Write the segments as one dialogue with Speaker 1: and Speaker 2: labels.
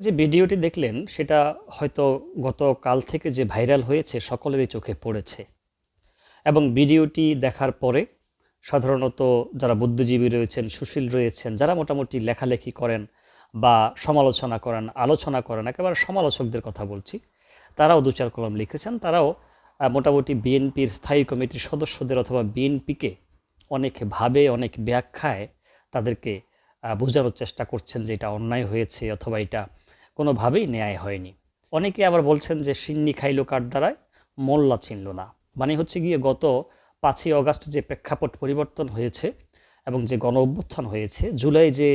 Speaker 1: যে ভিডিওটি দেখলেন, সেটা হয়তো গতকাল থেকে যে ভাইরাল হয়েছে সকলেরই চোখে পড়েছে। এবং ভিডিওটি দেখার পরে সাধারণত যারা বুদ্ধিজীবী রয়েছেন, সুশীল রয়েছেন, যারা মোটামুটি লেখালেখি করেন বা সমালোচনা করেন, আলোচনা করেন, একেবারে সমালোচকদের কথা বলছি, তারাও দু চার কলম লিখেছেন। তারাও মোটামুটি বিএনপির স্থায়ী কমিটির সদস্যদের অথবা বিএনপিকে অনেক ভাবে, অনেক ব্যাখ্যায় তাদেরকে বোঝানোর চেষ্টা করছেন যে এটা অন্যায় হয়েছে অথবা এটা কোনোভাবেই ন্যায় হয়নি। অনেকে আবার বলছেন যে সিন্নি খাইলো কার দ্বারায়? মোল্লা চিনল না। মানে হচ্ছে গিয়ে গত পাঁচই অগাস্ট যে প্রেক্ষাপট পরিবর্তন হয়েছে এবং যে গণ অভ্যুত্থান হয়েছে, জুলাই যে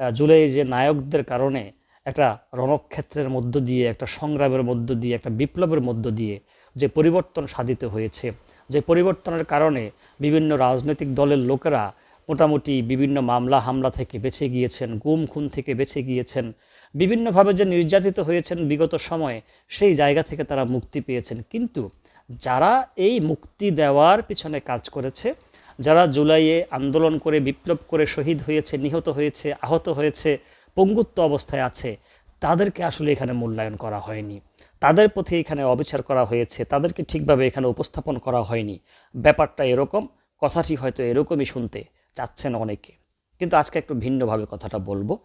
Speaker 1: জুলাই যে নায়কদের কারণে একটা রণক্ষেত্রের মধ্য দিয়ে, একটা সংগ্রামের মধ্য দিয়ে, একটা বিপ্লবের মধ্য দিয়ে যে পরিবর্তন সাধিত হয়েছে, যে পরিবর্তনের কারণে বিভিন্ন রাজনৈতিক দলের লোকেরা মোটামুটি বিভিন্ন মামলা হামলা থেকে বেঁচে গিয়েছেন, গুম খুন থেকে বেঁচে গিয়েছেন বিভিন্নভাবে যে নির্যাতিত হয়েছেন বিগত সময়ে, সেই জায়গা থেকে তারা মুক্তি পেয়েছেন। কিন্তু যারা এই মুক্তি দেওয়ার পিছনে কাজ করেছে, যারা জুলাইয়ে আন্দোলন করে, বিপ্লব করে শহীদ হয়েছে, নিহত হয়েছে, আহত হয়েছে, পঙ্গুত্ব অবস্থায় আছে, তাদেরকে আসলে এখানে মূল্যায়ন করা হয়নি। তাদের প্রতি এখানে অবিচার করা হয়েছে, তাদেরকে ঠিকভাবে এখানে উপস্থাপন করা হয়নি। ব্যাপারটা এরকম, কথাটি হয়তো এরকমই শুনতে চাচ্ছেন অনেকে। কিন্তু আজকে একটু ভিন্নভাবে কথাটা বলব।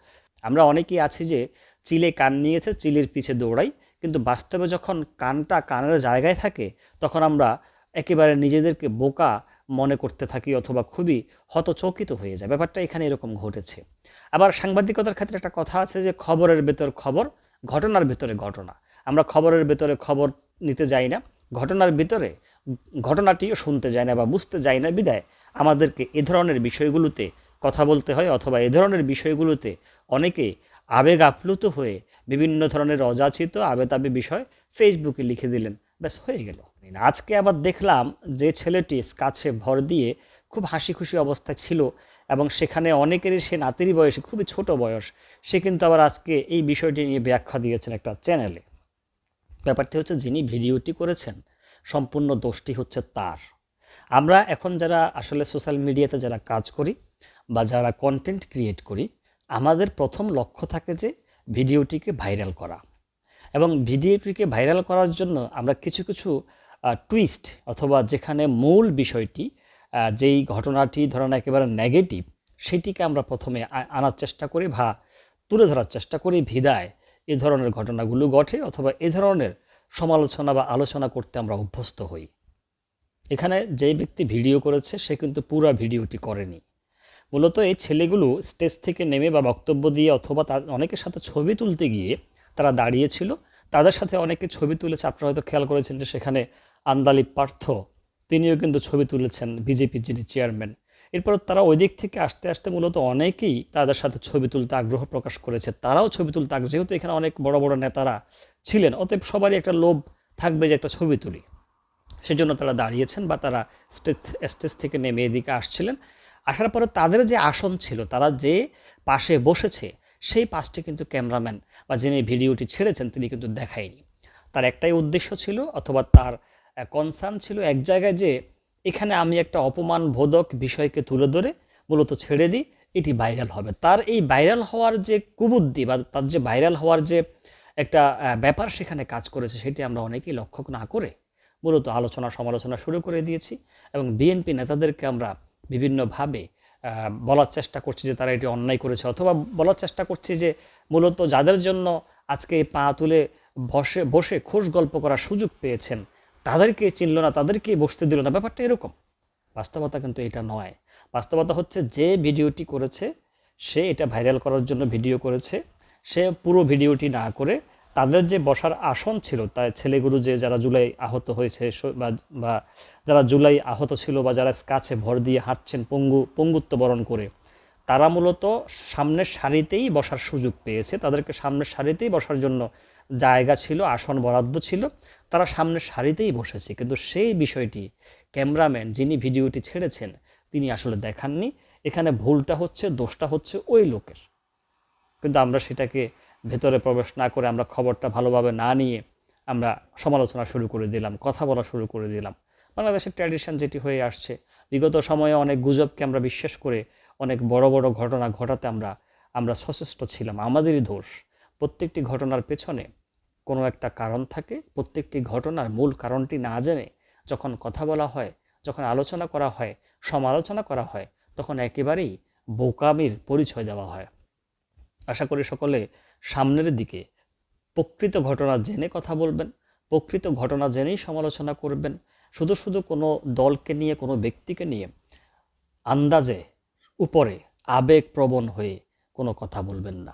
Speaker 1: আমরা অনেকেই আছি যে চিলে কান নিয়েছে, চিলের পিছে দৌড়াই, কিন্তু বাস্তবে যখন কানটা কানের জায়গায় থাকে, তখন আমরা একেবারে নিজেদেরকে বোকা মনে করতে থাকি অথবা খুবই হতচকিত হয়ে যায়। ব্যাপারটা এখানে এরকম ঘটেছে। আবার সাংবাদিকতার ক্ষেত্রে একটা কথা আছে যে খবরের ভেতর খবর, ঘটনার ভেতরে ঘটনা। আমরা খবরের ভেতরে খবর নিতে যাই না, ঘটনার ভিতরে ঘটনাটিও শুনতে যাই না বা বুঝতে যাই না বিদায় আমাদেরকে এ ধরনের বিষয়গুলোতে কথা বলতে হয় অথবা এ ধরনের বিষয়গুলোতে অনেকে আবেগ আপ্লুত হয়ে বিভিন্ন ধরনের অযাচিত, আবেতাবে বিষয় ফেসবুকে লিখে দিলেন। ব্যাস, হয়ে গেল। আজকে আবার দেখলাম যে ছেলেটি কাছে ভর দিয়ে খুব হাসি খুশি অবস্থায় ছিল এবং সেখানে অনেকেরই সে নাতির বয়সে, খুবই ছোট বয়স, সে কিন্তু আবার আজকে এই বিষয়টি নিয়ে ব্যাখ্যা দিয়েছেন একটা চ্যানেলে। ব্যাপারটি হচ্ছে যিনি ভিডিওটি করেছেন, সম্পূর্ণ দোষটি হচ্ছে তার। আমরা এখন যারা আসলে সোশ্যাল মিডিয়াতে যারা কাজ করি বা যারা কন্টেন্ট ক্রিয়েট করি, আমাদের প্রথম লক্ষ্য থাকে যে ভিডিওটিকে ভাইরাল করা। এবং ভিডিওটিকে ভাইরাল করার জন্য আমরা কিছু কিছু টুইস্ট অথবা যেখানে মূল বিষয়টি যেই ঘটনাটি ধরেন একেবারে নেগেটিভ সেটিকে আমরা প্রথমে আনার চেষ্টা করি বা তুলে ধরার চেষ্টা করি ভিদায়। এ ধরনের ঘটনাগুলো ঘটে অথবা এ ধরনের সমালোচনা বা আলোচনা করতে আমরা অভ্যস্ত হই। এখানে যেই ব্যক্তি ভিডিও করেছে, সে কিন্তু পুরো ভিডিওটি করেনি। মূলত এই ছেলেগুলো স্টেজ থেকে নেমে বা বক্তব্য দিয়ে অথবা তার অনেকের সাথে ছবি তুলতে গিয়ে তারা দাঁড়িয়েছিল। তাদের সাথে অনেকে ছবি তুলেছে, আপনারা হয়তো খেয়াল করেছেন যে সেখানে আন্দালি পার্থ, তিনিও কিন্তু ছবি তুলেছেন বিজেপির যিনি চেয়ারম্যান। এরপর তারা ওই দিক থেকে আসতে আসতে মূলত অনেকেই তাদের সাথে ছবি তুলতে আগ্রহ প্রকাশ করেছে। তারাও ছবি তুলতে আগ্রহ, যেহেতু এখানে অনেক বড় বড় নেতারা ছিলেন, অতএব সবারই একটা লোভ থাকবে যে একটা ছবি তুলি। সেজন্য তারা দাঁড়িয়েছেন বা তারা স্টেজ স্টেজ থেকে নেমে এদিকে আসছিলেন। আসার পরে তাদের যে আসন ছিল, তারা যে পাশে বসেছে, সেই পাশটি কিন্তু ক্যামেরাম্যান বা যিনি ভিডিওটি ছেড়েছেন, তিনি কিন্তু দেখায়নি। তার একটাই উদ্দেশ্য ছিল অথবা তার কনসার্ন ছিল এক জায়গায় যে এখানে আমি একটা অপমান বোধক বিষয়কে তুলে ধরে মূলত ছেড়ে দিই, এটি ভাইরাল হবে। তার এই ভাইরাল হওয়ার যে কুবুদ্ধি বা তার যে ভাইরাল হওয়ার যে একটা ব্যাপার সেখানে কাজ করেছে, সেটি আমরা অনেকেই লক্ষ্য না করে মূলত আলোচনা সমালোচনা শুরু করে দিয়েছি এবং বিএনপি নেতাদেরকে আমরা বিভিন্নভাবে বলার চেষ্টা করছি যে তারা এটি অন্যায় করেছে অথবা বলার চেষ্টা করছি যে মূলত যাদের জন্য আজকে এই পা তুলে বসে বসে খোশ গল্প করার সুযোগ পেয়েছেন, তাদেরকে চিনল না, তাদেরকে বসতে দিল না। ব্যাপারটা এরকম। বাস্তবতা কিন্তু এটা নয়। বাস্তবতা হচ্ছে যে ভিডিওটি করেছে, সে এটা ভাইরাল করার জন্য ভিডিও করেছে, সে পুরো ভিডিওটি না করে তাদের যে বসার আসন ছিল, তাই ছেলেগুলো যে যারা জুলাই আহত হয়েছে বা যারা জুলাই আহত ছিল বা যারা কাছে ভর দিয়ে হাঁটছেন পঙ্গু, পঙ্গুত্ব বরণ করে, তারা মূলত সামনের সারিতেই বসার সুযোগ পেয়েছে। তাদেরকে সামনের সারিতেই বসার জন্য জায়গা ছিল, আসন বরাদ্দ ছিল, তারা সামনের সারিতেই বসেছে। কিন্তু সেই বিষয়টি ক্যামেরাম্যান যিনি ভিডিওটি ছেড়েছেন, তিনি আসলে দেখাননি। এখানে ভুলটা হচ্ছে, দোষটা হচ্ছে ওই লোকের। কিন্তু আমরা সেটাকে ভেতরে প্রবেশ না করে আমরা খবরটা ভালোভাবে না নিয়ে আমরা সমালোচনা শুরু করে দিলাম, কথা বলা শুরু করে দিলাম। বাংলাদেশের ট্র্যাডিশন যেটি হয়ে আসছে, বিগত সময়ে অনেক গুজবকে আমরা বিশ্বাস করে অনেক বড় বড় ঘটনা ঘটাতে আমরা আমরা সচেষ্ট ছিলাম। আমাদেরই দোষ, প্রত্যেকটি ঘটনার পেছনে কোনো একটা কারণ থাকে, প্রত্যেকটি ঘটনার মূল কারণটি না জেনে যখন কথা বলা হয়, যখন আলোচনা করা হয়, সমালোচনা করা হয়, তখন একেবারেই বোকামির পরিচয় দেওয়া হয়। আশা করি সকলে সামনের দিকে প্রকৃত ঘটনা জেনে কথা বলবেন, প্রকৃত ঘটনা জেনেই সমালোচনা করবেন। শুধু শুধু কোনো দলকে নিয়ে, কোনো ব্যক্তিকে নিয়ে আন্দাজে, উপরে আবেগপ্রবণ হয়ে কোনো কথা বলবেন না।